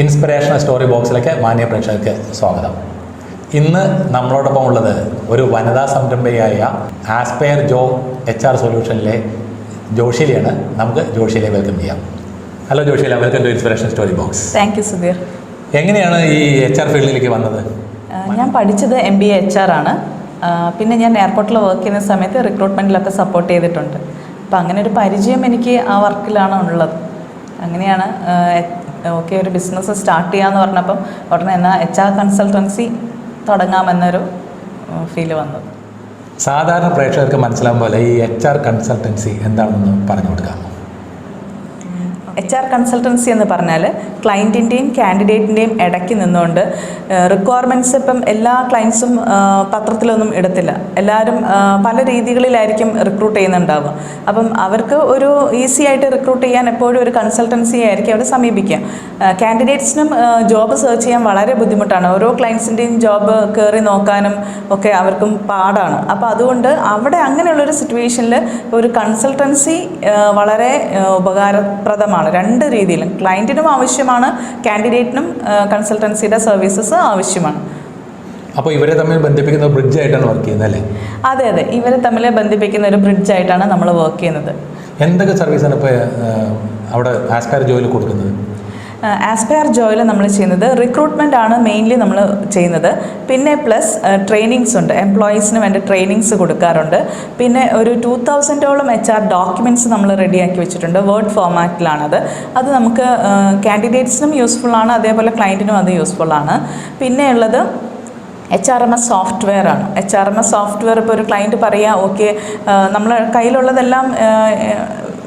Inspirational story ബോക്സിലേക്ക് മാന്യ പ്രേക്ഷകർക്ക് സ്വാഗതം. ഇന്ന് നമ്മളോടൊപ്പം ഉള്ളത് ഒരു വനിതാ സംരംഭയായ ആസ്പയർ ജോ എച്ച് ആർ സൊല്യൂഷനിലെ ജോഷിലെയാണ്. നമുക്ക് ജോഷിലെ വെൽക്കം ചെയ്യാം. Hello Joshila welcome to inspiration story box. Thank you Sudheer. എങ്ങനെയാണ് ഈ എച്ച് ആർ ഫീൽഡിലേക്ക് വന്നത്? ഞാൻ പഠിച്ചത് എം ബി എച്ച് ആർ ആണ്. പിന്നെ ഞാൻ എയർപോർട്ടിൽ വർക്ക് ചെയ്യുന്ന സമയത്ത് റിക്രൂട്ട്മെന്റിലൊക്കെ സപ്പോർട്ട് ചെയ്തിട്ടുണ്ട്. അപ്പം അങ്ങനെ ഒരു പരിചയം എനിക്ക് ആ വർക്കിലാണ് ഉള്ളത്. അങ്ങനെയാണ് ഓക്കെ ഒരു ബിസിനസ് സ്റ്റാർട്ട് ചെയ്യാന്ന് പറഞ്ഞപ്പം ഉടനെ എന്നാൽ എച്ച് ആർ കൺസൾട്ടൻസി തുടങ്ങാമെന്നൊരു ഫീൽ വന്നത് സാധാരണ പ്രേക്ഷകർക്ക് മനസ്സിലാകും പോലെ ഈ എച്ച് ആർ കൺസൾട്ടൻസി എന്താണെന്ന് പറഞ്ഞു കൊടുക്കാമോ? എച്ച് ആർ കൺസൾട്ടൻസി എന്ന് പറഞ്ഞാൽ ക്ലയന്റിന്റെയും കാൻഡിഡേറ്റിന്റെയും ഇടയ്ക്ക് നിന്നുകൊണ്ട് റിക്വയർമെന്റ്സ് ഇപ്പം എല്ലാ ക്ലയൻസും പത്രത്തിലൊന്നും ഇടത്തില്ല. എല്ലാവരും പല രീതികളിലായിരിക്കും റിക്രൂട്ട് ചെയ്യുന്നുണ്ടാവുക. അപ്പം അവർക്ക് ഒരു ഈസി ആയിട്ട് റിക്രൂട്ട് ചെയ്യാൻ എപ്പോഴും ഒരു കൺസൾട്ടൻസി ആയിരിക്കും അവർ സമീപിക്കുക. കാൻഡിഡേറ്റ്സിനും ജോബ് സെർച്ച് ചെയ്യാൻ വളരെ ബുദ്ധിമുട്ടാണ്. ഓരോ ക്ലയൻസിന്റെയും ജോബ് കയറി നോക്കാനും ഒക്കെ അവർക്കും പാടാണ്. അപ്പോൾ അതുകൊണ്ട് അവിടെ അങ്ങനെയുള്ളൊരു സിറ്റുവേഷനിൽ ഒരു കൺസൾട്ടൻസി വളരെ ഉപകാരപ്രദമാണ്. രണ്ട് രീതിയിലും ക്ലയന്റിനും ആവശ്യമാണ് കാൻഡിഡേറ്റിനും കൺസൾട്ടൻസിയുടെ സർവീസസ് ആവശ്യമാണ്. അപ്പോൾ ഇവരെ തമ്മിൽ ബന്ധിപ്പിക്കുന്ന ബ്രിഡ്ജ് ആയിട്ടാണ് വർക്ക് ചെയ്യുന്നത് അല്ലേ? അതെ അതെ. ഇവരെ തമ്മിൽ ബന്ധിപ്പിക്കുന്ന ഒരു ബ്രിഡ്ജ് ആയിട്ടാണ് നമ്മൾ വർക്ക് ചെയ്യുന്നത്. എന്തൊക്കെ സർവീസാണ് ഇപ്പോൾ അവിടെ ആസ്കാർ ജോലി കൊടുക്കുന്നത്? ആസ്പയർ ജോയിൽ നമ്മൾ ചെയ്യുന്നത് റിക്രൂട്ട്മെന്റ് ആണ് മെയിൻലി നമ്മൾ ചെയ്യുന്നത്. പിന്നെ പ്ലസ് ട്രെയിനിങ്സ് ഉണ്ട്. എംപ്ലോയീസിന് വേണ്ട ട്രെയിനിങ്സ് കൊടുക്കാറുണ്ട്. പിന്നെ ഒരു ടു തൗസൻഡോളം എച്ച് ആർ ഡോക്യുമെന്റ്സ് നമ്മൾ റെഡിയാക്കി വെച്ചിട്ടുണ്ട്. വേർഡ് ഫോമാറ്റിലാണത് അത് നമുക്ക് കാൻഡിഡേറ്റ്സിനും യൂസ്ഫുൾ ആണ്. അതേപോലെ ക്ലയന്റിനും അത് യൂസ്ഫുൾ ആണ്. പിന്നെ ഉള്ളത് H R M S software ആണ്. H R M S software ഇപ്പോൾ ഒരു ക്ലയന്റ് പറയുക ഓക്കെ നമ്മളെ കയ്യിലുള്ളതെല്ലാം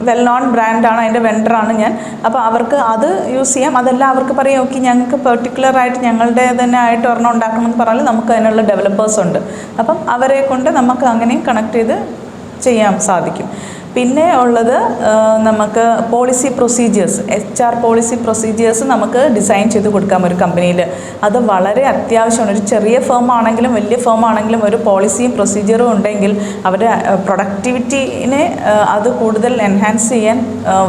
വെൽ നോൺ ബ്രാൻഡാണ് അതിന്റെ വെണ്ടറാണ് ഞാൻ. അപ്പോൾ അവർക്ക് അത് യൂസ് ചെയ്യാം. അതെല്ലാം അവർക്ക് പറയാം ഓക്കെ ഞങ്ങൾക്ക് പെർട്ടിക്കുലർ ആയിട്ട് ഞങ്ങളുടെ തന്നെ ആയിട്ട് ഒരെണ്ണം ഉണ്ടാക്കണമെന്ന് പറഞ്ഞാൽ നമുക്ക് അതിനുള്ള ഡെവലപ്പേഴ്സ് ഉണ്ട്. അപ്പം അവരെ കൊണ്ട് നമുക്ക് അങ്ങനെയും കണക്ട് ചെയ്ത് ചെയ്യാൻ സാധിക്കും. പിന്നെ ഉള്ളത് നമുക്ക് policy procedures H R policy procedures നമുക്ക് ഡിസൈൻ ചെയ്ത് കൊടുക്കാം ഒരു കമ്പനിയിൽ അത് വളരെ അത്യാവശ്യമാണ്. ഒരു ചെറിയ ഫേം ആണെങ്കിലും വലിയ ഫേം ആണെങ്കിലും ഒരു പോളിസിയും പ്രൊസീജിയറും ഉണ്ടെങ്കിൽ അവരുടെ പ്രൊഡക്ടിവിറ്റിനെ അത് കൂടുതൽ എൻഹാൻസ് ചെയ്യാൻ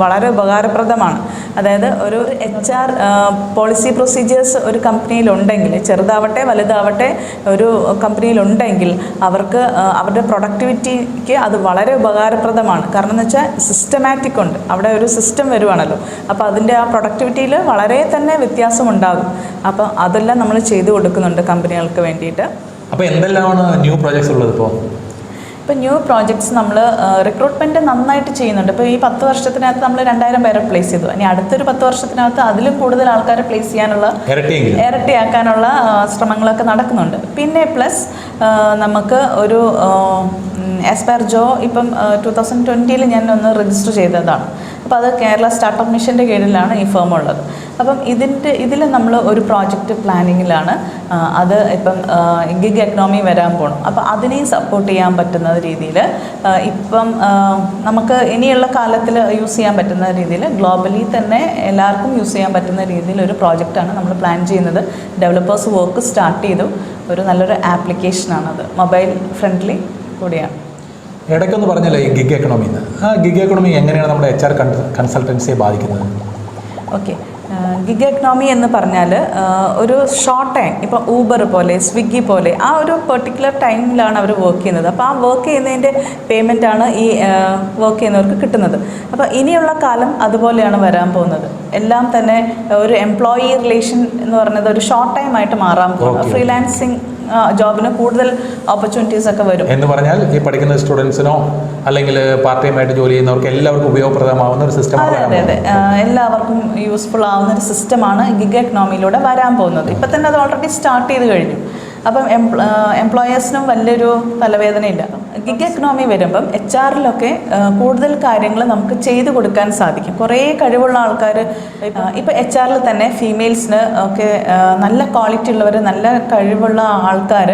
വളരെ ഉപകാരപ്രദമാണ്. അതായത് ഒരു എച്ച് ആർ പോളിസി പ്രൊസീജിയേഴ്സ് ഒരു കമ്പനിയിലുണ്ടെങ്കിൽ ചെറുതാവട്ടെ വലുതാവട്ടെ ഒരു കമ്പനിയിലുണ്ടെങ്കിൽ അവർക്ക് അവരുടെ പ്രൊഡക്ടിവിറ്റിക്ക് അത് വളരെ ഉപകാരപ്രദമാണ്. കാരണം എന്ന് വെച്ചാൽ സിസ്റ്റമാറ്റിക് ഉണ്ട്. അവിടെ ഒരു സിസ്റ്റം വരുവാണല്ലോ. അപ്പോൾ അതിന്റെ ആ പ്രൊഡക്ടിവിറ്റിയിൽ വളരെ തന്നെ വ്യത്യാസം ഉണ്ടാകും അപ്പോൾ അതെല്ലാം നമ്മൾ ചെയ്തു കൊടുക്കുന്നുണ്ട് കമ്പനികൾക്ക് വേണ്ടിയിട്ട്. അപ്പോൾ എന്തെല്ലാമാണ് ന്യൂ പ്രോജക്ട്സ് ഉള്ളത് ഇപ്പോൾ ഇപ്പോൾ ന്യൂ പ്രോജക്ട്സ് നമ്മൾ റിക്രൂട്ട്മെന്റ് നന്നായിട്ട് ചെയ്യുന്നുണ്ട്. ഇപ്പോൾ ഈ പത്ത് വർഷത്തിനകത്ത് നമ്മൾ രണ്ടായിരം പേരെ പ്ലേസ് ചെയ്തു. ഇനി അടുത്തൊരു പത്ത് വർഷത്തിനകത്ത് അതിലും കൂടുതൽ ആൾക്കാരെ പ്ലേസ് ചെയ്യാനുള്ള ഇരട്ടി ഇരട്ടിയാക്കാനുള്ള ശ്രമങ്ങളൊക്കെ നടക്കുന്നുണ്ട്. പിന്നെ പ്ലസ് നമുക്ക് ഒരു എസ്പെർ ജോ ഇപ്പം ടു തൗസൻഡ് ട്വന്റിയിൽ ഞാൻ ഒന്ന് രജിസ്റ്റർ ചെയ്തതാണ്. അപ്പോൾ അത് കേരള സ്റ്റാർട്ടപ്പ് മിഷന്റെ കീഴിലാണ് ഈ ഫേം ഉള്ളത്. അപ്പം ഇതിന്റെ ഇതിൽ നമ്മൾ ഒരു പ്രോജക്റ്റ് പ്ലാനിങ്ങിലാണ് അത് ഇപ്പം ഗിഗ് എക്കണോമി വരാൻ പോകണം അപ്പോൾ അതിനെയും സപ്പോർട്ട് ചെയ്യാൻ പറ്റുന്ന രീതിയിൽ ഇപ്പം നമുക്ക് ഇനിയുള്ള കാലത്തിൽ യൂസ് ചെയ്യാൻ പറ്റുന്ന രീതിയിൽ ഗ്ലോബലി തന്നെ എല്ലാവർക്കും യൂസ് ചെയ്യാൻ പറ്റുന്ന രീതിയിൽ ഒരു പ്രോജക്റ്റാണ് നമ്മൾ പ്ലാൻ ചെയ്യുന്നത്. ഡെവലപ്പേഴ്സ് വർക്ക് സ്റ്റാർട്ട് ചെയ്തു. ഒരു നല്ലൊരു ആപ്ലിക്കേഷനാണത് മൊബൈൽ ഫ്രണ്ട്ലി കൂടിയാണ്. ഇടയ്ക്കൊന്ന് പറഞ്ഞല്ലേ ഈ ഗിഗ് എക്കണോമി എന്ന് ആ ഗിഗ് എക്കണോമി എങ്ങനെയാണ് നമ്മുടെ എച്ച് ആർ കൺസൾട്ടൻസിയെ ബാധിക്കുന്നത്? ഓക്കെ. ഗിഗ് എക്കണോമി എന്ന് പറഞ്ഞാൽ ഒരു ഷോർട്ട് ടൈം ഇപ്പോൾ ഊബർ പോലെ സ്വിഗ്ഗി പോലെ ആ ഒരു പെർട്ടിക്കുലർ ടൈമിലാണ് അവർ വർക്ക് ചെയ്യുന്നത്. അപ്പോൾ ആ വർക്ക് ചെയ്യുന്നതിന്റെ പേയ്മെന്റ് ആണ് ഈ വർക്ക് ചെയ്യുന്നവർക്ക് കിട്ടുന്നത്. അപ്പോൾ ഇനിയുള്ള കാലം അതുപോലെയാണ് വരാൻ പോകുന്നത്. എല്ലാം തന്നെ ഒരു എംപ്ലോയി റിലേഷൻ എന്ന് പറയുന്നത് ഒരു ഷോർട്ട് ടൈം ആയിട്ട് മാറാൻ പോകുന്നത് ഫ്രീലാൻസിങ് ജോബിന് കൂടുതൽ ഓപ്പർച്യൂണിറ്റീസ് ഒക്കെ വരും. എന്ന് പറഞ്ഞാൽ ഈ പഠിക്കുന്ന സ്റ്റുഡൻസിനോ അല്ലെങ്കിൽ പാർട്ട് ടൈം ആയിട്ട് ജോലി ചെയ്യുന്നവർക്ക് എല്ലാവർക്കും ഉപയോഗപ്രദമാവുന്ന ഒരു സിസ്റ്റം അതെ അതെ അതെ. എല്ലാവർക്കും യൂസ്ഫുൾ ആവുന്ന ഒരു സിസ്റ്റമാണ് ഗിഗ് എക്കണോമിയിലൂടെ വരാൻ പോകുന്നത്. ഇപ്പം തന്നെ അത് ഓൾറെഡി സ്റ്റാർട്ട് ചെയ്ത് കഴിഞ്ഞു. അപ്പം എംപ്ലോയേഴ്സിനും വലിയൊരു തലവേദനയില്ല. ഗിഗ് എക്കണോമി വരുമ്പം എച്ച് ആറിലൊക്കെ കൂടുതൽ കാര്യങ്ങൾ നമുക്ക് ചെയ്തു കൊടുക്കാൻ സാധിക്കും. കുറേ കഴിവുള്ള ആൾക്കാർ ഇപ്പം എച്ച് ആറിൽ തന്നെ ഫീമെയിൽസിന് ഒക്കെ നല്ല ക്വാളിറ്റി ഉള്ളവർ നല്ല കഴിവുള്ള ആൾക്കാർ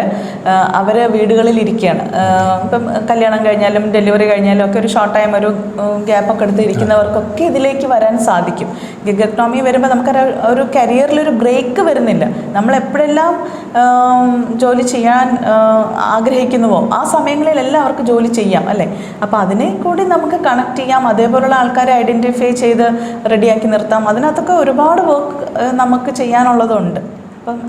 അവർ വീടുകളിൽ ഇരിക്കുകയാണ്. ഇപ്പം കല്യാണം കഴിഞ്ഞാലും ഡെലിവറി കഴിഞ്ഞാലും ഒക്കെ ഒരു ഷോർട്ട് ടൈം ഒരു ഗ്യാപ്പൊക്കെ എടുത്ത് ഇരിക്കുന്നവർക്കൊക്കെ ഇതിലേക്ക് വരാൻ സാധിക്കും. ഗിഗ് എക്കണോമി വരുമ്പോൾ നമുക്കൊരു ഒരു കരിയറിലൊരു ബ്രേക്ക് വരുന്നില്ല. ആം, ജോലി ചെയ്യാൻ ആഗ്രഹിക്കുന്നുവോ? ആ സമയങ്ങളിൽ എല്ലാവർക്കും ജോലി ചെയ്യാം അല്ലേ? അപ്പോൾ അതിനെ കൂടി നമുക്ക് കണക്ട് ചെയ്യാം. അതേപോലുള്ള ആൾക്കാരെ ഐഡന്റിഫൈ ചെയ്ത് റെഡിയാക്കി നിർത്താം. അതിനകത്തൊക്കെ ഒരുപാട് വർക്ക് നമുക്ക് ചെയ്യാനുള്ളതുണ്ട്. അപ്പം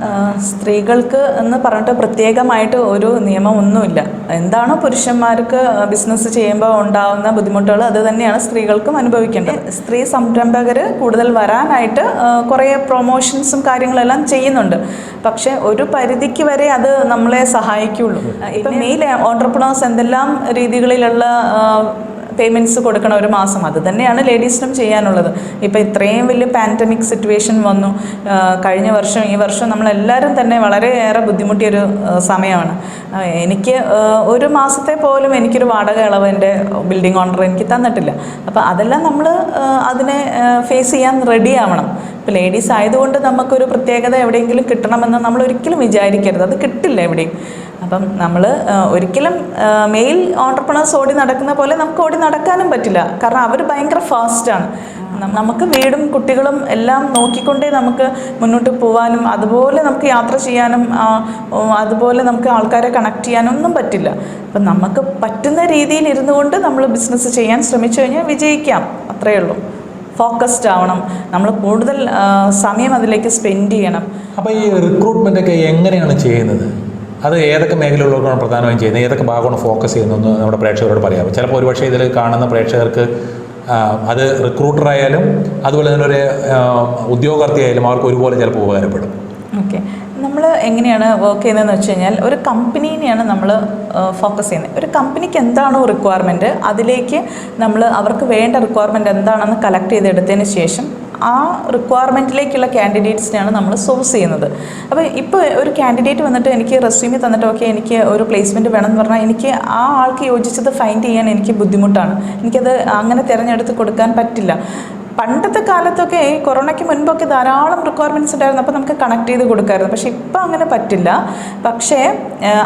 സ്ത്രീകൾക്ക് എന്ന് പറഞ്ഞിട്ട് പ്രത്യേകമായിട്ട് ഒരു നിയമം ഒന്നുമില്ല എന്താണോ പുരുഷന്മാർക്ക് ബിസിനസ് ചെയ്യുമ്പോൾ ഉണ്ടാകുന്ന ബുദ്ധിമുട്ടുകൾ അത് തന്നെയാണ് സ്ത്രീകൾക്കും അനുഭവിക്കേണ്ടത്. സ്ത്രീ സംരംഭകർ കൂടുതൽ വരാനായിട്ട് കുറേ പ്രൊമോഷൻസും കാര്യങ്ങളെല്ലാം ചെയ്യുന്നുണ്ട്. പക്ഷേ ഒരു പരിധിക്ക് വരെ അത് നമ്മളെ സഹായിക്കുള്ളൂ. ഇപ്പം മെയിൽ ഓണ്ടർപ്രണേഴ്സ് എന്തെല്ലാം രീതികളിലുള്ള പേയ്മെന്റ്സ് കൊടുക്കണം ഒരു മാസം. അത് തന്നെയാണ് ലേഡീസിനും ചെയ്യാനുള്ളത്. ഇപ്പോൾ ഇത്രയും വലിയ പാൻഡമിക് സിറ്റുവേഷൻ വന്നു. കഴിഞ്ഞ വർഷം ഈ വർഷം നമ്മളെല്ലാവരും തന്നെ വളരെയേറെ ബുദ്ധിമുട്ടിയൊരു സമയമാണ്. എനിക്ക് ഒരു മാസത്തെ പോലും എനിക്കൊരു വാടക ഇളവ് എന്റെ ബിൽഡിംഗ് ഓണർ എനിക്ക് തന്നിട്ടില്ല. അപ്പോൾ അതെല്ലാം നമ്മൾ അതിനെ ഫേസ് ചെയ്യാൻ റെഡി ആവണം. ഇപ്പോൾ ലേഡീസ് ആയതുകൊണ്ട് നമുക്കൊരു പ്രത്യേകത എവിടെയെങ്കിലും കിട്ടണമെന്ന് നമ്മൾ ഒരിക്കലും വിചാരിക്കരുത്. അത് കിട്ടില്ല എവിടെയും. അപ്പം നമ്മൾ ഒരിക്കലും മെയിൽ ഓണ്ടർപ്രണേഴ്സ് ഓടി നടക്കുന്ന പോലെ നമുക്ക് ഓടി നടക്കാനും പറ്റില്ല. കാരണം അവർ ഭയങ്കര ഫാസ്റ്റാണ് നമുക്ക് വീടും കുട്ടികളും എല്ലാം നോക്കിക്കൊണ്ടേ നമുക്ക് മുന്നോട്ട് പോവാനും അതുപോലെ നമുക്ക് യാത്ര ചെയ്യാനും അതുപോലെ നമുക്ക് ആൾക്കാരെ കണക്ട് ചെയ്യാനും ഒന്നും പറ്റില്ല. അപ്പം നമുക്ക് പറ്റുന്ന രീതിയിൽ ഇരുന്നു കൊണ്ട് നമ്മൾ ബിസിനസ് ചെയ്യാൻ ശ്രമിച്ചു കഴിഞ്ഞാൽ വിജയിക്കാം. അത്രയേ ഉള്ളൂ. ഫോക്കസ്ഡ് ആവണം. നമ്മൾ കൂടുതൽ സമയം അതിലേക്ക് സ്പെൻഡ് ചെയ്യണം. അപ്പോൾ ഈ റിക്രൂട്ട്മെന്റ് ഒക്കെ എങ്ങനെയാണ് ചെയ്യുന്നത്? അത് ഏതൊക്കെ മേഖലകളിലാണ് പ്രധാനമായും ചെയ്യുന്നത്? ഏതൊക്കെ ഭാഗമാണ് ഫോക്കസ് ചെയ്യുന്നതെന്ന് നമ്മുടെ പ്രേക്ഷകരോട് പറയാം ചിലപ്പോൾ ഒരുപക്ഷേ ഇതിൽ കാണുന്ന പ്രേക്ഷകർക്ക് അത് റിക്രൂട്ടറായാലും അതുപോലെ തന്നെ ഒരു ഉദ്യോഗാർത്ഥിയായാലും അവർക്ക് ഒരുപോലെ ചിലപ്പോൾ ഉപകാരപ്പെടും. ഓക്കെ. നമ്മൾ എങ്ങനെയാണ് വർക്ക് ചെയ്യുന്നതെന്ന് വെച്ച് കഴിഞ്ഞാൽ ഒരു കമ്പനീനെയാണ് നമ്മൾ ഫോക്കസ് ചെയ്യുന്നത്. ഒരു കമ്പനിക്ക് എന്താണോ റിക്വയർമെന്റ് അതിലേക്ക് നമ്മൾ അവർക്ക് വേണ്ട റിക്വയർമെന്റ് എന്താണെന്ന് കളക്ട് ചെയ്തെടുത്തതിന് ശേഷം ആ റിക്വയർമെന്റിലേക്കുള്ള കാൻഡിഡേറ്റ്സിനെയാണ് നമ്മൾ സോഴ്സ് ചെയ്യുന്നത്. അപ്പോൾ ഇപ്പോൾ ഒരു കാൻഡിഡേറ്റ് വന്നിട്ട് എനിക്ക് റെസ്യൂമി തന്നിട്ട് ഓക്കെ എനിക്ക് ഒരു പ്ലേസ്മെന്റ് വേണം എന്ന് പറഞ്ഞാൽ എനിക്ക് ആ ആൾക്ക് യോജിച്ചത് ഫൈൻഡ് ചെയ്യാൻ എനിക്ക് ബുദ്ധിമുട്ടാണ്. എനിക്കത് അങ്ങനെ തിരഞ്ഞെടുത്ത് കൊടുക്കാൻ പറ്റില്ല. പണ്ടത്തെ കാലത്തൊക്കെ കൊറോണയ്ക്ക് മുൻപൊക്കെ ധാരാളം റിക്വയർമെന്റ്സ് ഉണ്ടായിരുന്നു. അപ്പോൾ നമുക്ക് കണക്ട് ചെയ്ത് കൊടുക്കായിരുന്നു. പക്ഷേ ഇപ്പം അങ്ങനെ പറ്റില്ല. പക്ഷേ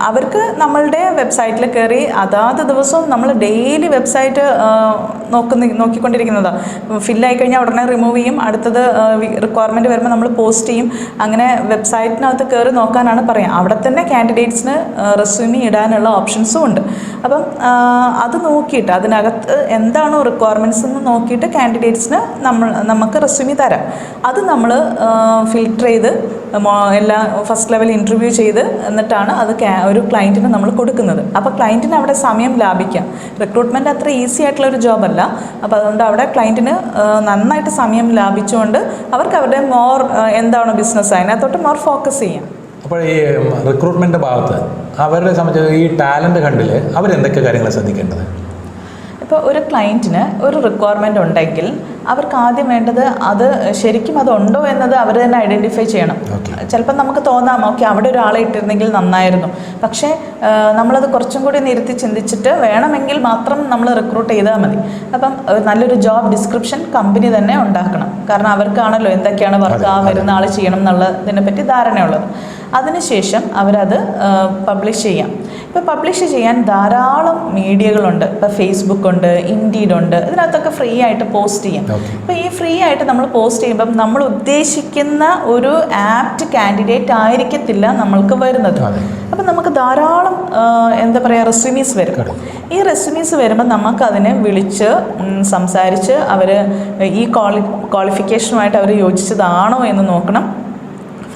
അവർക്ക് നമ്മളുടെ വെബ്സൈറ്റിൽ കയറി അതാത് ദിവസവും നമ്മൾ ഡെയിലി വെബ്സൈറ്റ് നോക്കുന്ന നോക്കിക്കൊണ്ടിരിക്കുന്നതാണ് ഫില്ലായി കഴിഞ്ഞാൽ ഉടനെ റിമൂവ് ചെയ്യും. അടുത്തത് റിക്വയർമെന്റ് വരുമ്പോൾ നമ്മൾ പോസ്റ്റ് ചെയ്യും. അങ്ങനെ വെബ്സൈറ്റിനകത്ത് കയറി നോക്കാനാണ് പറയാം. അവിടെ തന്നെ കാൻഡിഡേറ്റ്സിന് റെസ്യൂമി ഇടാനുള്ള ഓപ്ഷൻസും ഉണ്ട്. അപ്പം അത് നോക്കിയിട്ട് അതിനകത്ത് എന്താണോ റിക്വയർമെന്റ്സ് എന്ന് നോക്കിയിട്ട് കാൻഡിഡേറ്റ്സിന് നമ്മൾ നമുക്ക് റെസ്യൂമി തരാം. അത് നമ്മൾ ഫിൽട്ടർ ചെയ്ത് എല്ലാ ഫസ്റ്റ് ലെവൽ ഇന്റർവ്യൂ ചെയ്ത് എന്നിട്ടാണ് അത് ഒരു ക്ലയന്റിന് നമ്മൾ കൊടുക്കുന്നത്. അപ്പോൾ ക്ലയന്റിന് അവിടെ സമയം ലാഭിക്കാം. റിക്രൂട്ട്മെന്റ് അത്ര ഈസി ആയിട്ടുള്ള ഒരു ജോബല്ല അപ്പോൾ അതുകൊണ്ട് അവിടെ ക്ലയന്റിന് നന്നായിട്ട് സമയം ലാഭിച്ചുകൊണ്ട് അവർക്ക് അവരുടെ മോർ എന്താണോ ബിസിനസ് അതിനകത്തോട്ട് മോർ ഫോക്കസ് ചെയ്യാം. അപ്പോൾ ഈ റിക്രൂട്ട്മെന്റ് ഭാഗത്ത് അവരെ സംബന്ധിച്ച് ഈ ടാലന്റ് കണ്ടിൽ അവരെന്തൊക്കെ കാര്യങ്ങൾ ശ്രദ്ധിക്കേണ്ടത്? ഇപ്പോൾ ഒരു ക്ലയന്റിന് ഒരു റിക്വയർമെന്റ് ഉണ്ടെങ്കിൽ അവർക്ക് ആദ്യം വേണ്ടത് അത് ശരിക്കും അതുണ്ടോ എന്നത് അവർ തന്നെ ഐഡന്റിഫൈ ചെയ്യണം. ചിലപ്പം ചിലപ്പോൾ നമുക്ക് തോന്നാം ഓക്കെ അവിടെ ഒരാളെ ഇട്ടിരുന്നെങ്കിൽ നന്നായിരുന്നു. പക്ഷേ നമ്മളത് കുറച്ചും കൂടി നിരത്തി ചിന്തിച്ചിട്ട് വേണമെങ്കിൽ മാത്രം നമ്മൾ റിക്രൂട്ട് ചെയ്താൽ മതി. അപ്പം നല്ലൊരു ജോബ് ഡിസ്ക്രിപ്ഷൻ കമ്പനി തന്നെ ഉണ്ടാക്കണം. കാരണം അവർക്കാണല്ലോ എന്തൊക്കെയാണ് വർക്ക് ആ വരുന്ന ആൾ ചെയ്യണം എന്നുള്ളതിനെ പറ്റി ധാരണയുള്ളത്. അതിനുശേഷം അവരത് പബ്ലിഷ് ചെയ്യാം. ഇപ്പോൾ പബ്ലിഷ് ചെയ്യാൻ ധാരാളം മീഡിയകളുണ്ട്. ഇപ്പോൾ ഫേസ്ബുക്ക് ഉണ്ട് ഇൻഡീഡ് ഉണ്ട്. ഇതിനകത്തൊക്കെ ഫ്രീ ആയിട്ട് പോസ്റ്റ് ചെയ്യാം. അപ്പോൾ ഈ ഫ്രീ ആയിട്ട് നമ്മൾ പോസ്റ്റ് ചെയ്യുമ്പം നമ്മൾ ഉദ്ദേശിക്കുന്ന ഒരു ആപ്റ്റ് കാൻഡിഡേറ്റ് ആയിരിക്കത്തില്ല നമ്മൾക്ക് വരുന്നത്. അപ്പം നമുക്ക് ധാരാളം എന്താ പറയുക റെസ്യൂമീസ് വരും. ഈ റെസ്യൂമീസ് വരുമ്പോൾ നമുക്ക് അതിനെ വിളിച്ച് സംസാരിച്ച് അവർ ഈ ക്വാളി ക്വാളിഫിക്കേഷനുമായിട്ട് അവർ യോജിച്ചതാണോ എന്ന് നോക്കണം.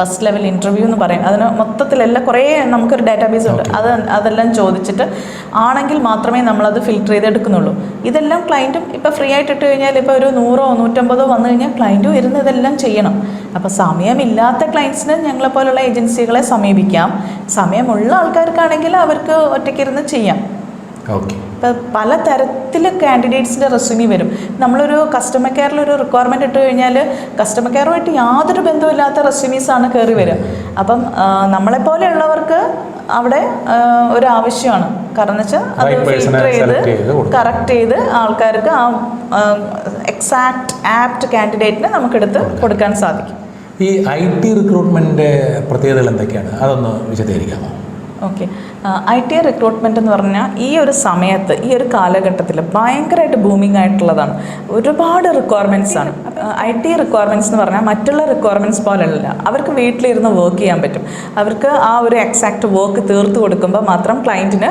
ഫസ്റ്റ് ലെവൽ ഇന്റർവ്യൂ എന്ന് പറയും. അതിന് മൊത്തത്തിലെല്ലാം കുറേ നമുക്കൊരു ഡാറ്റാബേസ് ഉണ്ട്. അത് അതെല്ലാം ചോദിച്ചിട്ട് ആണെങ്കിൽ മാത്രമേ നമ്മളത് ഫിൽറ്റർ ചെയ്തെടുക്കുന്നുള്ളൂ. ഇതെല്ലാം ക്ലയന്റും ഇപ്പോൾ ഫ്രീ ആയിട്ട് ഇട്ട് കഴിഞ്ഞാൽ ഇപ്പോൾ ഒരു നൂറോ നൂറ്റമ്പതോ വന്നു കഴിഞ്ഞാൽ ക്ലയന്റും ഇരുന്ന് ഇതെല്ലാം ചെയ്യണം. അപ്പോൾ സമയമില്ലാത്ത ക്ലയൻസിന് ഞങ്ങളെപ്പോലുള്ള ഏജൻസികളെ സമീപിക്കാം. സമയമുള്ള ആൾക്കാർക്കാണെങ്കിൽ അവർക്ക് ഒറ്റയ്ക്കിരുന്ന് ചെയ്യാം. ഇപ്പം പല തരത്തിൽ കാൻഡിഡേറ്റ്സിന്റെ റെസ്യൂമി വരും. നമ്മളൊരു കസ്റ്റമർ കെയറിൽ ഒരു റിക്വയർമെന്റ് ഇട്ട് കഴിഞ്ഞാൽ കസ്റ്റമർ കെയറുമായിട്ട് യാതൊരു ബന്ധമില്ലാത്ത റെസ്യൂമീസാണ് കയറി വരിക. അപ്പം നമ്മളെപ്പോലെയുള്ളവർക്ക് അവിടെ ഒരു ആവശ്യമാണ്. കാരണം വെച്ചാൽ അത് ഫിൽറ്റർ ചെയ്ത്. കറക്റ്റ് ചെയ്ത് ആൾക്കാർക്ക് ആ എക്സാക്ട് ആപ്റ്റ് കാൻഡിഡേറ്റിനെ നമുക്കെടുത്ത് കൊടുക്കാൻ സാധിക്കും. ഈ ഐ ടി റിക്രൂട്ട്മെന്റിന്റെ പ്രത്യേകതകൾ എന്തൊക്കെയാണ്? അതൊന്ന് വിശദീകരിക്കാമോ? ഓക്കെ ഐ ടി റിക്രൂട്ട്മെന്റ് എന്ന് പറഞ്ഞാൽ ഈ ഒരു സമയത്ത് ഈ ഒരു കാലഘട്ടത്തിൽ ഭയങ്കരമായിട്ട് ബൂമിംഗ് ആയിട്ടുള്ളതാണ്. ഒരുപാട് റിക്വയർമെന്റ്സ് ആണ്. ഐ ടി റിക്വയർമെന്റ്സ് എന്ന് പറഞ്ഞാൽ മറ്റുള്ള റിക്വയർമെന്റ്സ് പോലെയല്ല. അവർക്ക് വീട്ടിലിരുന്ന് വർക്ക് ചെയ്യാൻ പറ്റും. അവർക്ക് ആ ഒരു എക്സാക്റ്റ് വർക്ക് തീർത്ത് കൊടുക്കുമ്പോൾ മാത്രം ക്ലയന്റിന്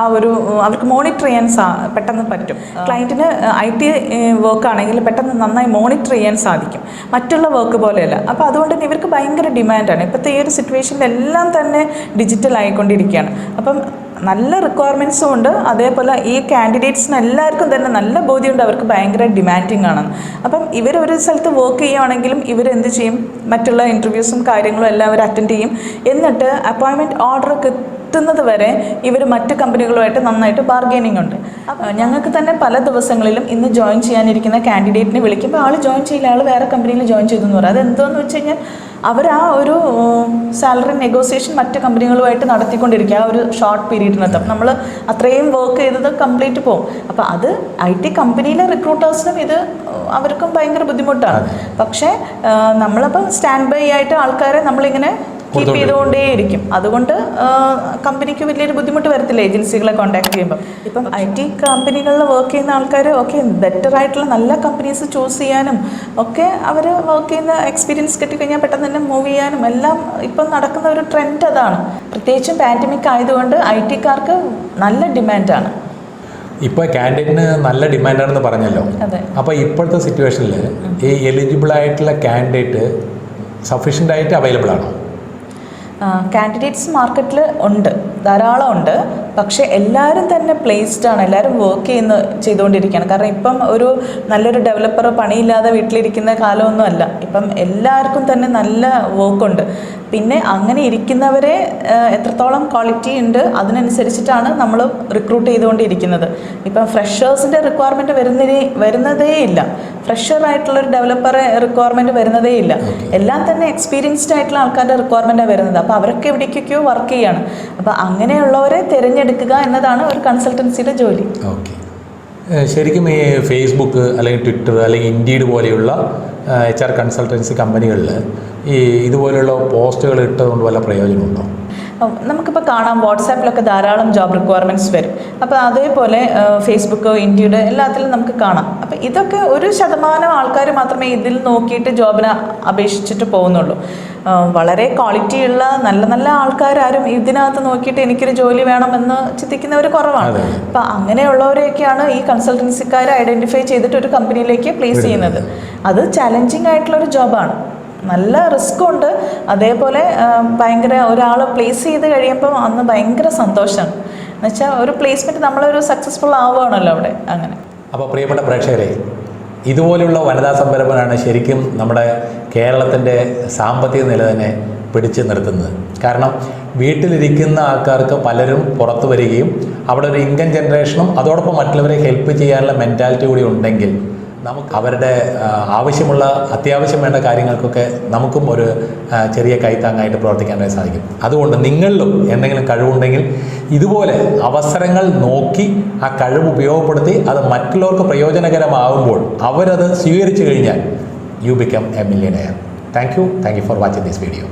ആ ഒരു അവർക്ക് മോണിറ്റർ ചെയ്യാൻ സാ പെട്ടെന്ന് പറ്റും. ക്ലയന്റിന് ഐ ടി വർക്ക് ആണെങ്കിൽ പെട്ടെന്ന് നന്നായി മോണിറ്റർ ചെയ്യാൻ സാധിക്കും. മറ്റുള്ള വർക്ക് പോലെയല്ല. അപ്പോൾ അതുകൊണ്ട് തന്നെ ഇവർക്ക് ഭയങ്കര ഡിമാൻഡാണ് ഇപ്പോഴത്തെ ഈ ഒരു സിറ്റുവേഷനിൽ എല്ലാം തന്നെ ഡിജിറ്റൽ ആയിക്കൊണ്ടിരിക്കുകയാണ് അപ്പം നല്ല റിക്വയർമെന്റ്സും ഉണ്ട്. അതേപോലെ ഈ കാൻഡിഡേറ്റ്സിന് എല്ലാവർക്കും തന്നെ നല്ല ബോധ്യമുണ്ട് അവർക്ക് ഭയങ്കര ഡിമാൻഡിങ് ആണ്. അപ്പം ഇവർ ഒരു സ്ഥലത്ത് വർക്ക് ചെയ്യുവാണെങ്കിലും ഇവർ എന്ത് ചെയ്യും? മറ്റുള്ള ഇന്റർവ്യൂസും കാര്യങ്ങളും എല്ലാം അവർ അറ്റൻഡ് ചെയ്യും. എന്നിട്ട് അപ്പോയിൻമെന്റ് ഓർഡർ കിട്ടുന്നത് വരെ ഇവർ മറ്റ് കമ്പനികളുമായിട്ട് നന്നായിട്ട് ബാർഗെയിനിങ് ഉണ്ട്. അപ്പോൾ ഞങ്ങൾക്ക് തന്നെ പല ദിവസങ്ങളിലും ഇന്ന് ജോയിൻ ചെയ്യാനിരിക്കുന്ന കാൻഡിഡേറ്റിനെ വിളിക്കുമ്പോൾ ആൾ ജോയിൻ ചെയ്യില്ല ആൾ വേറെ കമ്പനിയിൽ ജോയിൻ ചെയ്തു എന്ന് പറയും. അത് എന്തുവാന്ന് വെച്ച് കഴിഞ്ഞാൽ അവർ ആ ഒരു സാലറി നെഗോസിയേഷൻ മറ്റ് കമ്പനികളുമായിട്ട് നടത്തിക്കൊണ്ടിരിക്കുക ആ ഒരു ഷോർട്ട് പീരീഡിനകത്ത് നമ്മൾ അത്രയും വർക്ക് ചെയ്തത് കംപ്ലീറ്റ് പോകും അപ്പോൾ അത് ഐ ടി കമ്പനിയിലെ റിക്രൂട്ടേഴ്സിനും ഇത് അവർക്കും ഭയങ്കര ബുദ്ധിമുട്ടാണ്. പക്ഷേ നമ്മളിപ്പം സ്റ്റാൻഡ് ബൈ ആയിട്ട് ആൾക്കാരെ നമ്മളിങ്ങനെ കീപ്പ് ചെയ്തുകൊണ്ടേയിരിക്കും അതുകൊണ്ട് കമ്പനിക്ക് വലിയൊരു ബുദ്ധിമുട്ട് വരത്തില്ല ഏജൻസികളെ കോൺടാക്ട് ചെയ്യുമ്പോൾ ഇപ്പം ഐ ടി കമ്പനികളിൽ വർക്ക് ചെയ്യുന്ന ആൾക്കാർ ഓക്കെ ബെറ്റർ ആയിട്ടുള്ള നല്ല കമ്പനീസ് ചൂസ് ചെയ്യാനും ഒക്കെ അവർ വർക്ക് ചെയ്യുന്ന എക്സ്പീരിയൻസ് കിട്ടിക്കഴിഞ്ഞാൽ പെട്ടെന്ന് തന്നെ മൂവ് ചെയ്യാനും എല്ലാം ഇപ്പം നടക്കുന്ന ഒരു ട്രെൻഡ് അതാണ്. പ്രത്യേകിച്ചും പാൻഡമിക് ആയതുകൊണ്ട് ഐ ടിക്കാർക്ക് നല്ല ഡിമാൻഡാണ് ഇപ്പോൾ കാൻഡിഡേറ്റിന് നല്ല ഡിമാൻഡാണെന്ന് പറഞ്ഞല്ലോ. അപ്പോൾ ഇപ്പോഴത്തെ സിറ്റുവേഷനിൽ ഈ എലിജിബിൾ ആയിട്ടുള്ള കാൻഡിഡേറ്റ് സഫീഷ്യന്റ് ആയിട്ട് അവൈലബിൾ ആണോ? കാൻഡിഡേറ്റ്സ് മാർക്കറ്റിൽ ഉണ്ട് ധാരാളം ഉണ്ട്. പക്ഷേ എല്ലാവരും തന്നെ പ്ലേസ്ഡ് ആണ്. എല്ലാവരും വർക്ക് ചെയ്യുന്ന ചെയ്തുകൊണ്ടിരിക്കുകയാണ്. കാരണം ഇപ്പം ഒരു നല്ലൊരു ഡെവലപ്പർ പണിയില്ലാതെ വീട്ടിലിരിക്കുന്ന കാലമൊന്നും അല്ല. ഇപ്പം എല്ലാവർക്കും തന്നെ നല്ല വർക്കുണ്ട് പിന്നെ അങ്ങനെ ഇരിക്കുന്നവരെ എത്രത്തോളം ക്വാളിറ്റി ഉണ്ട് അതിനനുസരിച്ചിട്ടാണ് നമ്മൾ റിക്രൂട്ട് ചെയ്തുകൊണ്ടിരിക്കുന്നത്. ഇപ്പം ഫ്രഷേഴ്സിന്റെ റിക്വയർമെന്റ് വരുന്നതേ വരുന്നതേ ഇല്ല. ഒരു ഡെവലപ്പറെ റിക്വയർമെന്റ് വരുന്നതേ ഇല്ല. എല്ലാം തന്നെ എക്സ്പീരിയൻസ്ഡ് ആയിട്ടുള്ള ആൾക്കാരുടെ റിക്വയർമെന്റാണ് വരുന്നത്. അപ്പോൾ അവരൊക്കെ എവിടേക്കൊക്കെയോ വർക്ക് ചെയ്യാണ്. അപ്പോൾ അങ്ങനെയുള്ളവരെ തിരഞ്ഞെടുക്കുക എന്നതാണ് ഒരു കൺസൾട്ടൻസിയുടെ ജോലി. ഓക്കെ. ശരിക്കും ഈ ഫേസ്ബുക്ക് അല്ലെങ്കിൽ ട്വിറ്റർ അല്ലെങ്കിൽ ഇൻഡീഡ് പോലെയുള്ള എച്ച് ആർ കൺസൾട്ടൻസി കമ്പനികളിൽ ഈ ഇതുപോലെയുള്ള പോസ്റ്റുകൾ ഇട്ടതുകൊണ്ട് വല്ല പ്രയോജനമുണ്ടോ? നമുക്കിപ്പോൾ കാണാം. വാട്സാപ്പിലൊക്കെ ധാരാളം ജോബ് റിക്വയർമെന്റ്സ് വരും. അപ്പോൾ അതേപോലെ ഫേസ്ബുക്ക് ഇന്ത്യയുടെ എല്ലാത്തിലും നമുക്ക് കാണാം. അപ്പോൾ ഇതൊക്കെ ഒരു ശതമാനം ആൾക്കാർ മാത്രമേ ഇതിൽ നോക്കിയിട്ട് ജോബിന് അപേക്ഷിച്ചിട്ട് പോകുന്നുള്ളൂ. വളരെ ക്വാളിറ്റിയുള്ള നല്ല നല്ല ആൾക്കാരും ഇതിനകത്ത് നോക്കിയിട്ട് എനിക്കൊരു ജോലി വേണമെന്ന് ചിന്തിക്കുന്നവർ കുറവാണ്. അപ്പൊ അങ്ങനെയുള്ളവരെയൊക്കെയാണ് ഈ കൺസൾട്ടൻസിക്കാർ ഐഡന്റിഫൈ ചെയ്തിട്ട് ഒരു കമ്പനിയിലേക്ക് പ്ലേസ് ചെയ്യുന്നത്. അത് ചലഞ്ചിങ് ആയിട്ടുള്ള ഒരു ജോബാണ് നല്ല റിസ്ക് ഉണ്ട്. അതേപോലെ ഭയങ്കര ഒരാൾ പ്ലേസ് ചെയ്ത് കഴിയുമ്പോൾ അന്ന് ഭയങ്കര സന്തോഷമാണ് എന്നുവെച്ചാൽ ഒരു പ്ലേസ്മെന്റ് നമ്മളൊരു സക്സസ്ഫുൾ ആവുകയാണല്ലോ അവിടെ. അങ്ങനെ. അപ്പോൾ പ്രിയപ്പെട്ട പ്രേക്ഷകരെ ഇതുപോലെയുള്ള വനിതാ സംരംഭമാണ് ശരിക്കും നമ്മുടെ കേരളത്തിന്റെ സാമ്പത്തിക നില തന്നെ പിടിച്ചു നിർത്തുന്നത്. കാരണം വീട്ടിലിരിക്കുന്ന ആൾക്കാർക്ക് പലരും പുറത്ത് വരികയും അവിടെ ഒരു ഇൻകം ജനറേഷനും അതോടൊപ്പം മറ്റുള്ളവരെ ഹെൽപ്പ് ചെയ്യാനുള്ള മെന്റാലിറ്റി കൂടി ഉണ്ടെങ്കിൽ നമുക്ക് അവരുടെ ആവശ്യമുള്ള അത്യാവശ്യം വേണ്ട കാര്യങ്ങൾക്കൊക്കെ നമുക്കും ഒരു ചെറിയ കൈത്താങ്ങായിട്ട് പ്രവർത്തിക്കാനായി സാധിക്കും. അതുകൊണ്ട് നിങ്ങളിലും എന്തെങ്കിലും കഴിവുണ്ടെങ്കിൽ ഇതുപോലെ അവസരങ്ങൾ നോക്കി ആ കഴിവ് ഉപയോഗപ്പെടുത്തി അത് മറ്റുള്ളവർക്ക് പ്രയോജനകരമാകുമ്പോൾ അവരത് സ്വീകരിച്ചു കഴിഞ്ഞാൽ you become a millionaire thank you thank you for watching this video